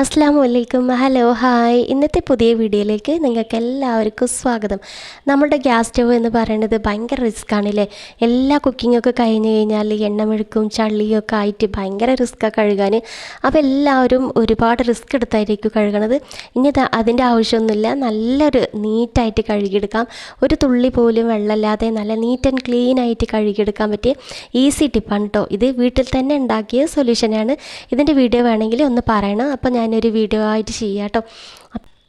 അസ്സാം വലൈക്കും hello hi. ഇന്നത്തെ പുതിയ വീഡിയോയിലേക്ക് നിങ്ങൾക്ക് എല്ലാവർക്കും സ്വാഗതം. നമ്മുടെ ഗ്യാസ് സ്റ്റവ് എന്ന് പറയുന്നത് ഭയങ്കര റിസ്ക് ആണല്ലേ? എല്ലാ കുക്കിങ്ങൊക്കെ കഴിഞ്ഞ് കഴിഞ്ഞാൽ എണ്ണമെഴുക്കും ചള്ളിയൊക്കെ ആയിട്ട് ഭയങ്കര റിസ്ക്കാണ് കഴുകാൻ. അപ്പോൾ എല്ലാവരും ഒരുപാട് റിസ്ക് എടുത്തായിരിക്കും കഴുകണത്. ഇനി അതിന്റെ ആവശ്യമൊന്നുമില്ല. നല്ലൊരു നീറ്റായിട്ട് കഴുകിയെടുക്കാം. ഒരു തുള്ളി പോലും വെള്ളമില്ലാതെ നല്ല നീറ്റ് ആൻഡ് ക്ലീൻ ആയിട്ട് കഴുകിയെടുക്കാൻ പറ്റിയ ഈസി ടിപ്പാണ് കേട്ടോ ഇത് വീട്ടിൽ തന്നെ ഉണ്ടാക്കിയ സൊല്യൂഷനാണ് ഇതിന്റെ വീഡിയോ വേണമെങ്കിൽ ഒന്ന് പറയണം. അപ്പോൾ ഞാനൊരു വീഡിയോ ആയിട്ട് ചെയ്യാട്ടോ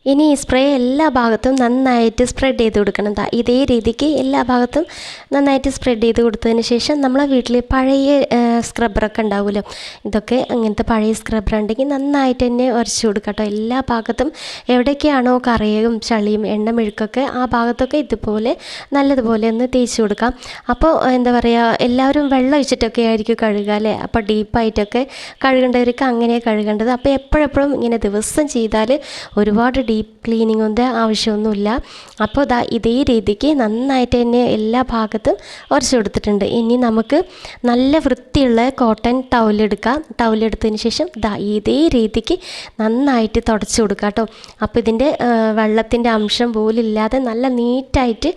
ഇനി ഈ സ്പ്രേ എല്ലാ ഭാഗത്തും നന്നായിട്ട് സ്പ്രെഡ് ചെയ്ത് കൊടുക്കണം ഇതേ രീതിക്ക് എല്ലാ ഭാഗത്തും നന്നായിട്ട് സ്പ്രെഡ് ചെയ്ത് കൊടുത്തതിന് ശേഷം നമ്മളെ വീട്ടിൽ പഴയ സ്ക്രബ്ബറൊക്കെ ഉണ്ടാവുമല്ലോ ഇതൊക്കെ അങ്ങനത്തെ പഴയ സ്ക്രബ്ബർ ഉണ്ടെങ്കിൽ നന്നായിട്ട് തന്നെ ഉരച്ചു കൊടുക്കുക കേട്ടോ എല്ലാ ഭാഗത്തും എവിടെയൊക്കെയാണോ കറിയും ചളിയും എണ്ണ മെഴുക്കൊക്കെ ആ ഭാഗത്തൊക്കെ ഇതുപോലെ നല്ലതുപോലെ ഒന്ന് തേച്ച് കൊടുക്കാം. അപ്പോൾ എന്താ പറയുക എല്ലാവരും വെള്ളം ഒഴിച്ചിട്ടൊക്കെ ആയിരിക്കും കഴുകുക അല്ലേ? അപ്പോൾ ഡീപ്പായിട്ടൊക്കെ കഴുകേണ്ടവർക്ക് അങ്ങനെ കഴുകേണ്ടത്. അപ്പോൾ എപ്പോഴെപ്പോഴും ഇങ്ങനെ ദിവസം ചെയ്താൽ ഒരുപാട് ഡീപ്പ് ക്ലീനിങ്ങിന്റെ ആവശ്യമൊന്നുമില്ല. അപ്പോൾ ദാ ഇതേ രീതിക്ക് നന്നായിട്ട് തന്നെ എല്ലാ ഭാഗത്തും ഉരച്ചു കൊടുത്തിട്ടുണ്ട്. ഇനി നമുക്ക് നല്ല വൃത്തിയുള്ള കോട്ടൺ ടൗലെടുക്കാം ടൗലെടുത്തതിന് ശേഷം ദാ ഇതേ രീതിക്ക് നന്നായിട്ട് തുടച്ച് കൊടുക്കുക കേട്ടോ. അപ്പോൾ ഇതിന്റെ വെള്ളത്തിന്റെ അംശം പോലില്ലാതെ നല്ല നീറ്റായിട്ട്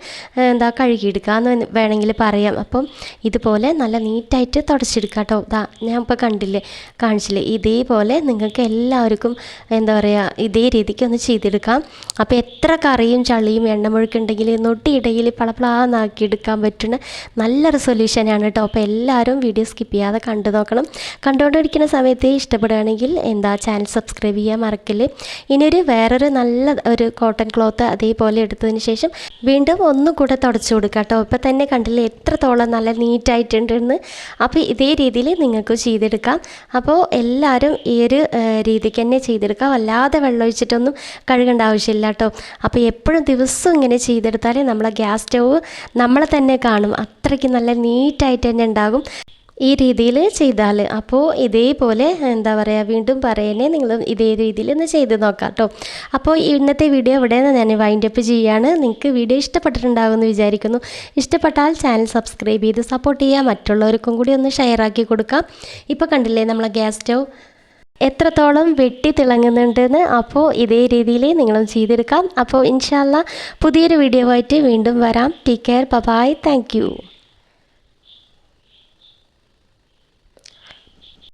എന്താ കഴുകിയെടുക്കുക എന്ന് വേണമെങ്കിൽ പറയാം. അപ്പം ഇതുപോലെ നല്ല നീറ്റായിട്ട് തുടച്ചെടുക്കുക കേട്ടോ. ദാ ഞാൻ ഇപ്പോൾ കണ്ടില്ലേ കാണിച്ചില്ലേ? ഇതേപോലെ നിങ്ങൾക്ക് എല്ലാവർക്കും എന്താ പറയുക ഇതേ രീതിക്ക് ഒന്ന് ചെയ്തെടുക്കാം. അപ്പോൾ എത്ര കറിയും ചളിയും എണ്ണമുഴുക്കുണ്ടെങ്കിൽ നൊട്ടിയിടയിൽ പളപ്പളാന്നാക്കി എടുക്കാൻ പറ്റുന്ന നല്ലൊരു സൊല്യൂഷനാണ് കേട്ടോ. അപ്പോൾ എല്ലാവരും വീഡിയോ സ്കിപ്പ് ചെയ്യാതെ കണ്ടു നോക്കണം. കണ്ടുകൊണ്ടിരിക്കുന്ന സമയത്ത് ഇഷ്ടപ്പെടുകയാണെങ്കിൽ എന്താ ചാനൽ സബ്സ്ക്രൈബ് ചെയ്യാൻ മറക്കല്ലേ. ഇനിയൊരു വേറൊരു നല്ല ഒരു കോട്ടൺ ക്ലോത്ത് അതേപോലെ എടുത്തതിന് ശേഷം വീണ്ടും ഒന്നും കൂടെ തുടച്ചു കൊടുക്കുക കേട്ടോ. ഇപ്പം തന്നെ കണ്ടില്ലേ എത്രത്തോളം നല്ല നീറ്റായിട്ടുണ്ടെന്ന്. അപ്പോൾ ഇതേ രീതിയിൽ നിങ്ങൾക്ക് ചെയ്തെടുക്കാം. അപ്പോൾ എല്ലാവരും ഈ ഒരു രീതിക്ക് തന്നെ ചെയ്തെടുക്കാം. വല്ലാതെ വെള്ളമൊഴിച്ചിട്ടൊന്നും കഴുകേണ്ട ആവശ്യമില്ല കേട്ടോ. അപ്പോൾ എപ്പോഴും ദിവസം ഇങ്ങനെ ചെയ്തെടുത്താലേ നമ്മളെ ഗ്യാസ് സ്റ്റവ് നമ്മളെ തന്നെ കാണും. അത്രയ്ക്ക് നല്ല നീറ്റായിട്ട് തന്നെ ഉണ്ടാകും. ഈ രീതിയിൽ ചെയ്താൽ. അപ്പോൾ ഇതേപോലെ എന്താ പറയുക വീണ്ടും പറയണേ നിങ്ങൾ ഇതേ രീതിയിൽ ഒന്ന് ചെയ്ത് നോക്കാം കേട്ടോ. അപ്പോൾ ഇന്നത്തെ വീഡിയോ ഇവിടെ ഞാൻ വൈൻഡ് അപ്പ് ചെയ്യുകയാണ്. നിങ്ങൾക്ക് വീഡിയോ ഇഷ്ടപ്പെട്ടിട്ടുണ്ടാകുമെന്ന് വിചാരിക്കുന്നു. ഇഷ്ടപ്പെട്ടാൽ ചാനൽ സബ്സ്ക്രൈബ് ചെയ്ത് സപ്പോർട്ട് ചെയ്യുക. മറ്റുള്ളവർക്കും കൂടി ഒന്ന് ഷെയർ ആക്കി കൊടുക്കാം. ഇപ്പോൾ കണ്ടില്ലേ നമ്മളെ ഗ്യാസ് സ്റ്റവ് എത്രത്തോളം വെട്ടി തിളങ്ങുന്നുണ്ടെന്ന്? അപ്പോൾ ഇതേ രീതിയിൽ നിങ്ങളും ചെയ്തെടുക്കാം. അപ്പോൾ ഇൻഷാല്ല പുതിയൊരു വീഡിയോ ആയിട്ട് വീണ്ടും വരാം. Take care bye-bye thank